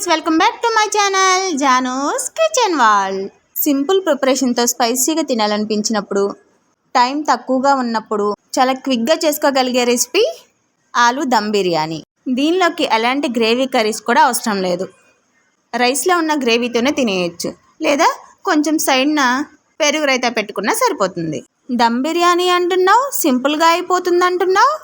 Friends welcome back to my channel జానోస్ kitchen wall. Simple ప్రిపరేషన్తో స్పైసీగా తినాలనిపించినప్పుడు టైం తక్కువగా ఉన్నప్పుడు చాలా క్విక్గా చేసుకోగలిగే రెసిపీ ఆలు దమ్ బిర్యానీ. దీనిలోకి ఎలాంటి గ్రేవీ కర్రీస్ కూడా అవసరం లేదు. రైస్లో ఉన్న గ్రేవీతోనే తినేయచ్చు. లేదా కొంచెం సైడ్న పెరుగు రైతా పెట్టుకున్నా సరిపోతుంది. దమ్ బిర్యానీ అంటున్నావు? సింపుల్గా అయిపోతుంది అంటున్నావు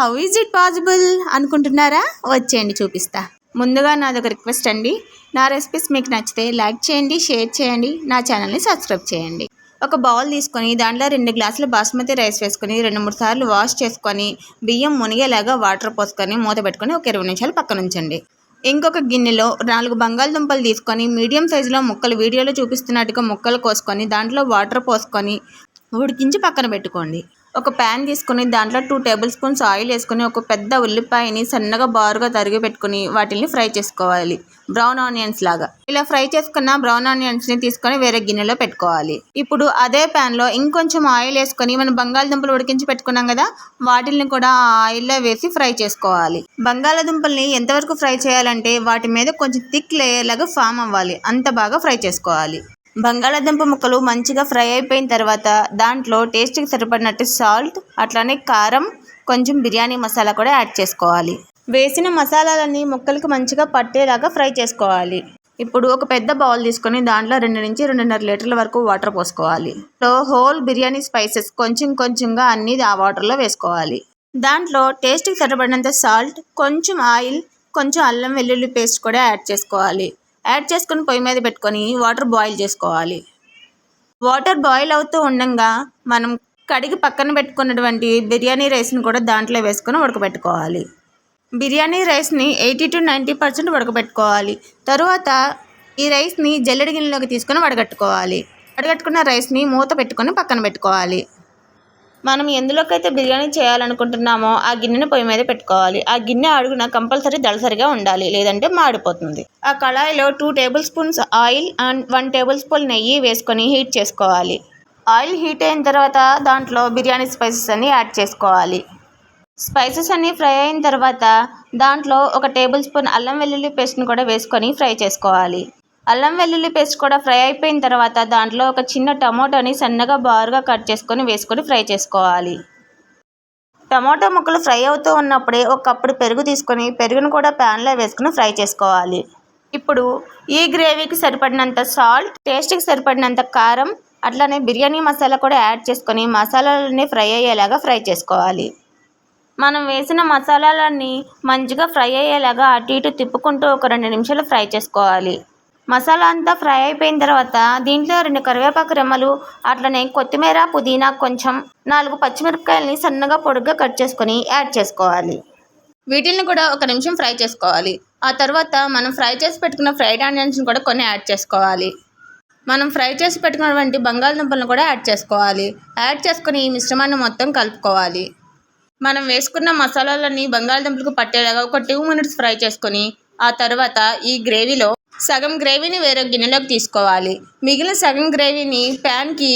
హౌ ఈజ్ ఇట్ పాసిబుల్ అనుకుంటున్నారా? వచ్చేయండి చూపిస్తా. ముందుగా నాది ఒక రిక్వెస్ట్ అండి. నా రెసిపీస్ మీకు నచ్చితే లైక్ చేయండి షేర్ చేయండి నా ఛానల్ని సబ్స్క్రైబ్ చేయండి. ఒక బౌల్ తీసుకొని దాంట్లో రెండు గ్లాసులు బాస్మతి రైస్ వేసుకొని రెండు మూడు సార్లు వాష్ చేసుకొని బియ్యం మునిగేలాగా వాటర్ పోసుకొని మూత పెట్టుకొని ఒక ఇరవై నిమిషాలు పక్కన ఉంచండి. ఇంకొక గిన్నెలో నాలుగు బంగాళదుంపలు తీసుకొని మీడియం సైజులో ముక్కలు వీడియోలో చూపిస్తున్నట్టుగా ముక్కలు కోసుకొని దాంట్లో వాటర్ పోసుకొని ఉడికించి పక్కన పెట్టుకోండి. ఒక ప్యాన్ తీసుకొని దాంట్లో టూ టేబుల్ స్పూన్స్ ఆయిల్ వేసుకొని ఒక పెద్ద ఉల్లిపాయని సన్నగా బారుగా తరిగి పెట్టుకుని వాటిని ఫ్రై చేసుకోవాలి. బ్రౌన్ ఆనియన్స్ లాగా. ఇలా ఫ్రై చేసుకున్న బ్రౌన్ ఆనియన్స్ని తీసుకొని వేరే గిన్నెలో పెట్టుకోవాలి. ఇప్పుడు అదే ప్యాన్లో ఇంకొంచెం ఆయిల్ వేసుకొని మనం బంగాళదుంపలు ఉడికించి పెట్టుకున్నాం కదా వాటిని కూడా ఆ ఆయిల్లో వేసి ఫ్రై చేసుకోవాలి. బంగాళదుంపల్ని ఎంతవరకు ఫ్రై చేయాలంటే వాటి మీద కొంచెం థిక్ లేయర్ లాగా ఫామ్ అవ్వాలి. అంత బాగా ఫ్రై చేసుకోవాలి. బంగాళాదుంప ముక్కలు మంచిగా ఫ్రై అయిపోయిన తర్వాత దాంట్లో టేస్ట్కి సరిపడినట్టు సాల్ట్ అట్లానే కారం కొంచెం బిర్యానీ మసాలా కూడా యాడ్ చేసుకోవాలి. వేసిన మసాలాలన్నీ ముక్కలకు మంచిగా పట్టేలాగా ఫ్రై చేసుకోవాలి. ఇప్పుడు ఒక పెద్ద బౌల్ తీసుకొని దాంట్లో రెండు నుంచి రెండున్నర లీటర్ల వరకు వాటర్ పోసుకోవాలి. హోల్ బిర్యానీ స్పైసెస్ కొంచెం కొంచెంగా అన్ని ఆ వాటర్లో వేసుకోవాలి. దాంట్లో టేస్ట్కి సరిపడినంత సాల్ట్ కొంచెం ఆయిల్ కొంచెం అల్లం వెల్లుల్లి పేస్ట్ కూడా యాడ్ చేసుకోవాలి. యాడ్ చేసుకొని పొయ్యి మీద పెట్టుకొని వాటర్ బాయిల్ చేసుకోవాలి. వాటర్ బాయిల్ అవుతూ ఉండగా మనం కడిగి పక్కన పెట్టుకున్నటువంటి బిర్యానీ రైస్ని కూడా దాంట్లో వేసుకొని ఉడకబెట్టుకోవాలి. బిర్యానీ రైస్ని ఎయిటీ టు నైంటీ పర్సెంట్ ఉడకబెట్టుకోవాలి. తరువాత ఈ రైస్ని జల్లెడి గిన్నెలోకి తీసుకొని వడగట్టుకోవాలి. వడగట్టుకున్న రైస్ని మూత పెట్టుకొని పక్కన పెట్టుకోవాలి. మనం ఎందులోకైతే బిర్యానీ చేయాలనుకుంటున్నామో ఆ గిన్నెని పొయ్యి మీద పెట్టుకోవాలి. ఆ గిన్నె అడుగున కంపల్సరీ దళసరిగా ఉండాలి. లేదంటే మాడిపోతుంది. ఆ కళాయిలో two tablespoons oil and one tablespoon నెయ్యి వేసుకొని హీట్ చేసుకోవాలి. ఆయిల్ హీట్ అయిన తర్వాత దాంట్లో బిర్యానీ స్పైసెస్ అన్ని యాడ్ చేసుకోవాలి. స్పైసెస్ అన్నీ ఫ్రై అయిన తర్వాత దాంట్లో ఒక టేబుల్ స్పూన్ అల్లం వెల్లుల్లి పేస్ట్ని కూడా వేసుకొని ఫ్రై చేసుకోవాలి. అల్లం వెల్లుల్లి పేస్ట్ కూడా ఫ్రై అయిపోయిన తర్వాత దాంట్లో ఒక చిన్న టమోటాని సన్నగా బారుగా కట్ చేసుకొని వేసుకొని ఫ్రై చేసుకోవాలి. టమాటో ముక్కలు ఫ్రై అవుతూ ఉన్నప్పుడే ఒక కప్పుడు పెరుగు తీసుకొని పెరుగును కూడా ప్యాన్లో వేసుకుని ఫ్రై చేసుకోవాలి. ఇప్పుడు ఈ గ్రేవీకి సరిపడినంత సాల్ట్ టేస్ట్కి సరిపడినంత కారం అట్లానే బిర్యానీ మసాలా కూడా యాడ్ చేసుకొని మసాలాలన్నీ ఫ్రై అయ్యేలాగా ఫ్రై చేసుకోవాలి. మనం వేసిన మసాలాలన్నీ మంచిగా ఫ్రై అయ్యేలాగా అటు ఇటు తిప్పుకుంటూ ఒక రెండు నిమిషాలు ఫ్రై చేసుకోవాలి. మసాలా అంతా ఫ్రై అయిపోయిన తర్వాత దీంట్లో రెండు కరివేపాకు రెమ్మలు అట్లనే కొత్తిమీర పుదీనా కొంచెం నాలుగు పచ్చిమిరపకాయలని సన్నగా పొడుగ్గా కట్ చేసుకొని యాడ్ చేసుకోవాలి. వీటిని కూడా ఒక నిమిషం ఫ్రై చేసుకోవాలి. ఆ తర్వాత మనం ఫ్రై చేసి పెట్టుకున్న ఫ్రైడ్ ఆనియన్స్ని కూడా కొన్ని యాడ్ చేసుకోవాలి. మనం ఫ్రై చేసి పెట్టుకున్నటువంటి బంగాళదుంపలను కూడా యాడ్ చేసుకోవాలి. యాడ్ చేసుకుని ఈ మిశ్రమాన్ని మొత్తం కలుపుకోవాలి. మనం వేసుకున్న మసాలాలన్నీ బంగాళదుంపలకు పట్టేలాగా ఒక టూ మినిట్స్ ఫ్రై చేసుకొని ఆ తర్వాత ఈ గ్రేవీలో సగం గ్రేవీని వేరే గిన్నెలోకి తీసుకోవాలి. మిగిలిన సగం గ్రేవీని ప్యాన్కి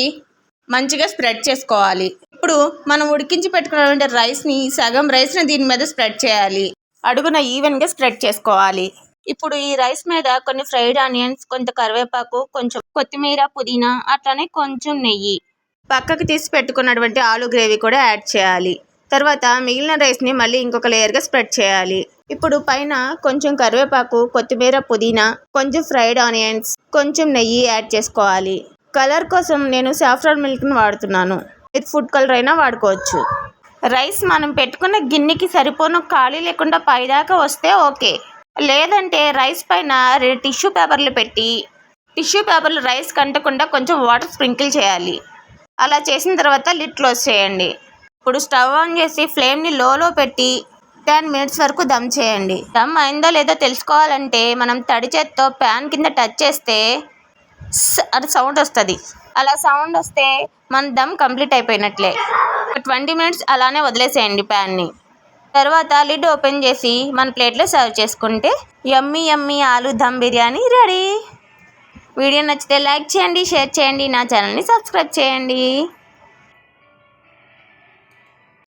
మంచిగా స్ప్రెడ్ చేసుకోవాలి. ఇప్పుడు మనం ఉడికించి పెట్టుకున్నటువంటి రైస్ని సగం రైస్ని దీని మీద స్ప్రెడ్ చేయాలి. అడుగున ఈవెన్గా స్ప్రెడ్ చేసుకోవాలి. ఇప్పుడు ఈ రైస్ మీద కొన్ని ఫ్రైడ్ ఆనియన్స్ కొంత కరివేపాకు కొంచెం కొత్తిమీర పుదీనా అట్లానే కొంచెం నెయ్యి. పక్కకు తీసి పెట్టుకున్నటువంటి ఆలు గ్రేవీ కూడా యాడ్ చేయాలి. తర్వాత మిగిలిన రైస్ని మళ్ళీ ఇంకొక లేయర్గా స్ప్రెడ్ చేయాలి. ఇప్పుడు పైన కొంచెం కరివేపాకు కొత్తిమీర పుదీనా కొంచెం ఫ్రైడ్ ఆనియన్స్ కొంచెం నెయ్యి యాడ్ చేసుకోవాలి. కలర్ కోసం నేను సాఫ్రాన్ మిల్క్ని వాడుతున్నాను. ఇది ఫుడ్ కలర్ అయినా వాడుకోవచ్చు. రైస్ మనం పెట్టుకున్న గిన్నెకి సరిపోను ఖాళీ లేకుండా పైదాకా వస్తే ఓకే. లేదంటే రైస్ పైన రెండు టిష్యూ పేపర్లు పెట్టి టిష్యూ పేపర్లు రైస్ కంటకుండా కొంచెం వాటర్ స్ప్రింకిల్ చేయాలి. అలా చేసిన తర్వాత లిడ్ క్లోజ్ చేయండి. ఇప్పుడు స్టవ్ ఆన్ చేసి ఫ్లేమ్ని లోలో పెట్టి టెన్ మినిట్స్ వరకు దమ్ చేయండి. దమ్ అయిందో లేదో తెలుసుకోవాలంటే మనం తడి చేత్తో ప్యాన్ కింద టచ్ చేస్తే అది సౌండ్ వస్తుంది. అలా సౌండ్ వస్తే మన దమ్ కంప్లీట్ అయిపోయినట్లే. ట్వంటీ మినిట్స్ అలానే వదిలేసేయండి ప్యాన్ని. తర్వాత లిడ్ ఓపెన్ చేసి మన ప్లేట్లో సర్వ్ చేసుకుంటే yummy yummy aloo dum biryani ready. Video నచ్చితే లైక్ చేయండి షేర్ చేయండి నా ఛానల్ని సబ్స్క్రైబ్ చేయండి.